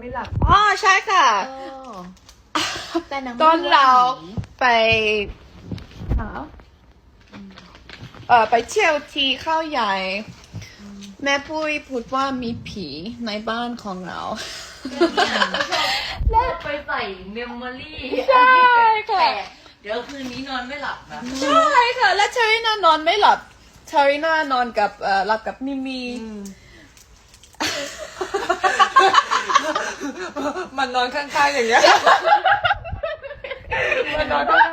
ไม่หลับอ๋อใช่ค่ะเออแต่นางตอนเราไม่ไปหาเอ่อไปเที่ยวที่เข้าใหญ่ แม่ปุ้ยพูดว่ามีผีในบ้านของเรา แล้วไปใส่เมมโมรี่ใช่ค่ะ เดี๋ยวคืนนี้นอนไม่หลับนะ ใช่ค่ะ และเชอริน่านอนไม่หลับเชอริน่านอนกับเอ่อหลับกับมิมี มันนอนข้างๆอย่างเงี้ย มันนอนข้าง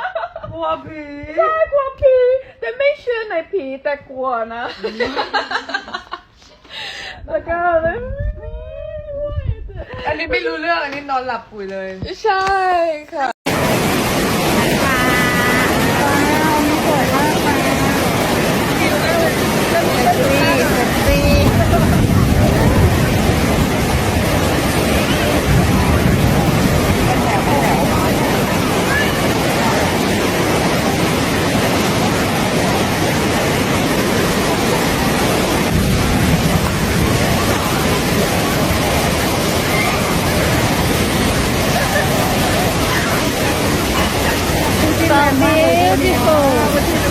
ๆกลัวผีใช่กลัวผีแต่ไม่เชื่อในผีแต่กลัวนะ แล้วก็เลยอันนี้ไม่รู้เรื่องอันนี้นอนหลับปุ๋ยเลย ใช่ค่ะ Beautiful.